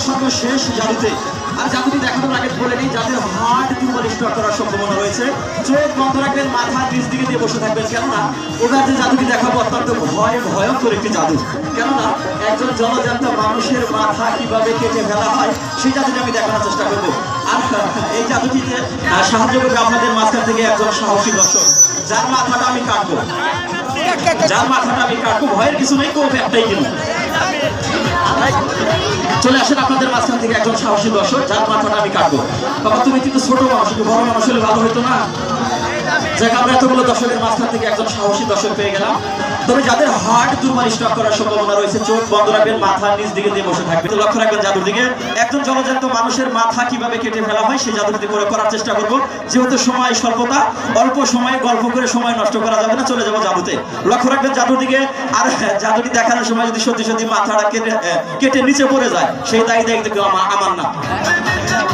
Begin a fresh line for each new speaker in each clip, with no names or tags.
জাদুতে আর জাদুটি দেখানোর আগে বলে নিই, যাদের হার্ট দুর্বল স্টক করার সম্ভাবনা রয়েছে, চোখ বন্ধ রাখবেন, মাথা নিচ দিকে দিয়ে বসে থাকবেন। কেননা এবার যে জাদুটি দেখাবো অত্যন্ত ভয়, ভয়ঙ্কর একটি জাদু। কেননা, একজন জলজান্ত মানুষের মাথা কীভাবে কেটে ফেলা হয়, সেই জাদুটি আমি দেখানোর চেষ্টা করব। আর এই জাদুটিতে সাহায্য করবে আপনাদের মাঝখান থেকে একজন সাহসী দর্শক। যার মাথাটা আমি কাটবো। যার মাথাটা আমি কাটবো, ভয়ের কিছু নেই, কোপ একটাই কিন্তু চলে আসেন আপনাদের মাঝখান থেকে একজন সাহসী দর্শক, যার মাথাটা আমি কাটবো। বাবা, তুমি কিন্তু ছোট মানুষ একটু বড় মানুষ হলে ভালো হতো না? যে আমরা এতগুলো দর্শকের মাঝখান থেকে একজন সাহসী দর্শক পেয়ে গেলাম। তবে যাদের হার্ট দুর্বল স্টক করার সম্ভাবনা রয়েছে, চোখ বন্ধ রাখবেন, মাথা নিচ দিকে দিয়ে বসে থাকবেন। লক্ষ্য রাখবেন জাদুর দিকে, একজন জলজান্ত মানুষের মাথা কীভাবে কেটে ফেলা হয়, সেই জাদুটি করে করার চেষ্টা করব। যেহেতু সময় স্বল্পতা, অল্প সময়ে গল্প করে সময় নষ্ট করা যাবে না, চলে যাব জাদুতে। লক্ষ্য রাখবেন জাদুর দিকে, আর জাদুটি দেখানোর সময় যদি সত্যি সত্যি মাথাটা কেটে কেটে নিচে পড়ে যায়, সেই দায়ী দায়িত্ব কেউ আমা- আমার না।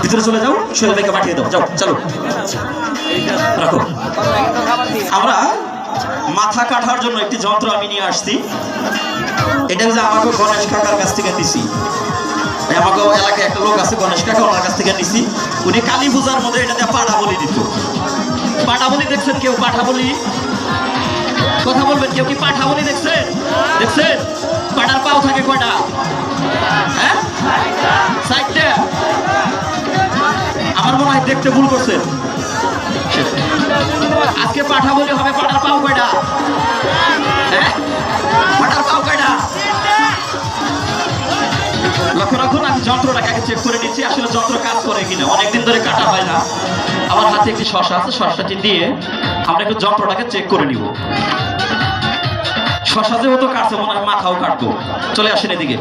ভিতরে চলে যাও শৈল ভাইকে পাঠিয়ে দাও। যাও, চলো। রাখো। আমরা মাথা কাটার জন্য একটি যন্ত্র আমি নিয়ে আসছি। এটা যে আমাকে গণেশ কাকার কাছ থেকে এই আমাকে এলাকায় একটা লোক আছে, গণেশ কাকা, ওনার কাছ থেকে নিছি। উনি কালী পূজার মধ্যে এটা দিয়ে পাটা বলি দিত। পাটা বলি দেখছেন কেউ? পাঠা বলি? কথা বলবেন কেউ কি? পাঠা বলি দেখছেন? দেখছেন? পাটার পাও থাকে কয়টা? হ্যাঁ? সাইডটা আমার মনে হয় দেখতে ভুল করছেন। পাঠা বলি হবে পাটার পাও কয়টা? হ্যাঁ? পাও কয়টা? লক্ষ্য রাখুন, আমি যন্ত্রটাকে আগে চেক করে নিচ্ছি, আসলে যন্ত্র কাজ করে কিনা। অনেকদিন ধরে কাটা হয় না। আমার হাতে একটি শশা আছে, শশাটি দিয়ে আমরা একটু যন্ত্রটাকে চেক করে নিব। শশা যেহেতু কাটছে, মনে হয় মাথাও কাটবো। চলে আসেন এদিকে।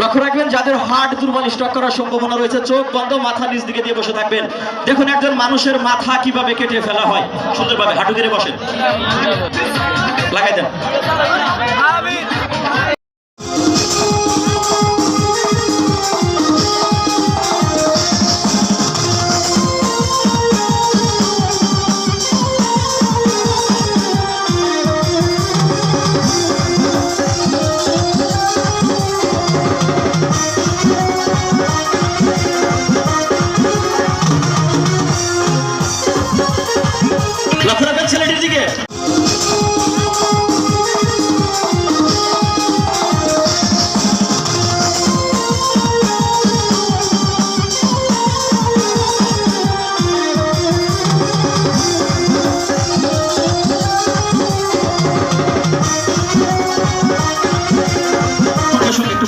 লক্ষ্য রাখবেন, যাদের হার্ট দুর্বল স্টক করার সম্ভাবনা রয়েছে, চোখ বন্ধ, মাথা নিচ দিকে দিয়ে বসে থাকবেন। দেখুন, একজন মানুষের মাথা কীভাবে কেটে ফেলা হয়। সুন্দরভাবে হাঁটু গেড়ে বসেন। লাগাই দেন।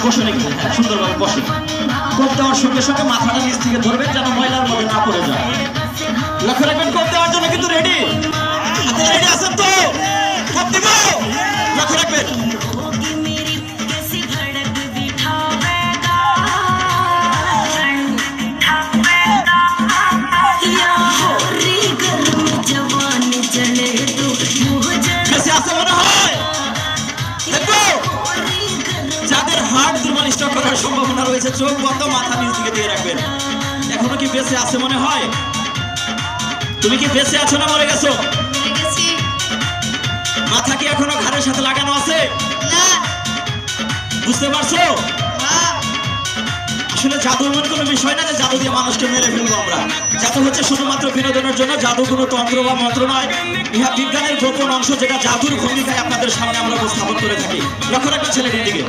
বসে নাকি? সুন্দরভাবে বসে। কোপ দেওয়ার সঙ্গে সঙ্গে মাথাটা নিচ থেকে ধরবেন যেন ময়লার মধ্যে না পড়ে যায়। লক্ষ্য রাখবেন, কোপ সম্ভাবনা রয়েছে চোখ বন্ধ মাথা নিচ দিকে দিয়ে রাখবেন। এখনও কি বেঁচে আছে মনে হয়? তুমি কি বেঁচে আছো না মরে গেছো? মাথা কি এখনও ঘাড়ের সাথে লাগানো আছে? বুঝতে পারছ? আসলে জাদু এমন কোনো বিষয় না যে জাদু দিয়ে মানুষকে মেরে ফেলব আমরা। জাদু হচ্ছে শুধুমাত্র বিনোদনের জন্য জাদু কোনো তন্ত্র বা মন্ত্র নয়। ইহা বিজ্ঞানের গোপন অংশ যেটা জাদুর ভূমিকায় আপনাদের সামনে আমরা উপস্থাপন করে থাকি। লক্ষ্য রাখবেন ছেলেটির দিকে।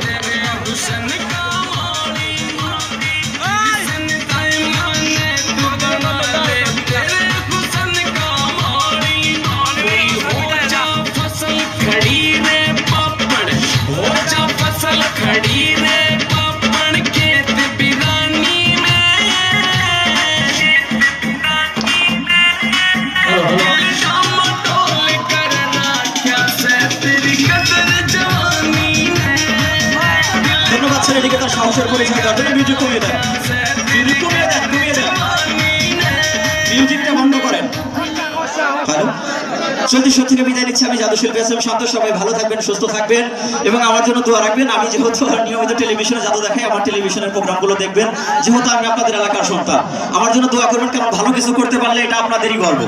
তার সাহসের পরিচয় জন্য মিউজিক কমিয়ে মিউজিক কমিয়ে কমিয়ে মিউজিকটা বন্ধ করেন। হ্যালো? সত্যি সত্যি থেকে বিদায় নিচ্ছি আমি জাদু শিল্পী এস এম, শান্ত সবাই ভালো থাকবেন, সুস্থ থাকবেন এবং আমার জন্য দোয়া রাখবেন। আমি যেহেতু নিয়মিত টেলিভিশনে জাদু দেখাই, আমার টেলিভিশনের প্রোগ্রামগুলো দেখবেন। যেহেতু আমি আপনাদের এলাকার সন্তান, আমার জন্য দোয়া করবেন, কারণ ভালো কিছু করতে পারলে এটা আপনাদেরই গর্ব।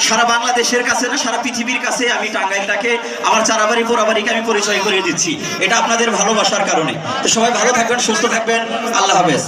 সারা বাংলাদেশের কাছে না, সারা পৃথিবীর কাছে আমি টাঙ্গাইলটাকে আমার চারাবাড়ি, পোড়াবাড়িকে আমি পরিচয় করে দিচ্ছি। এটা আপনাদের ভালোবাসার কারণে। তো সবাই ভালো থাকবেন, সুস্থ থাকবেন। আল্লাহ হাফেজ।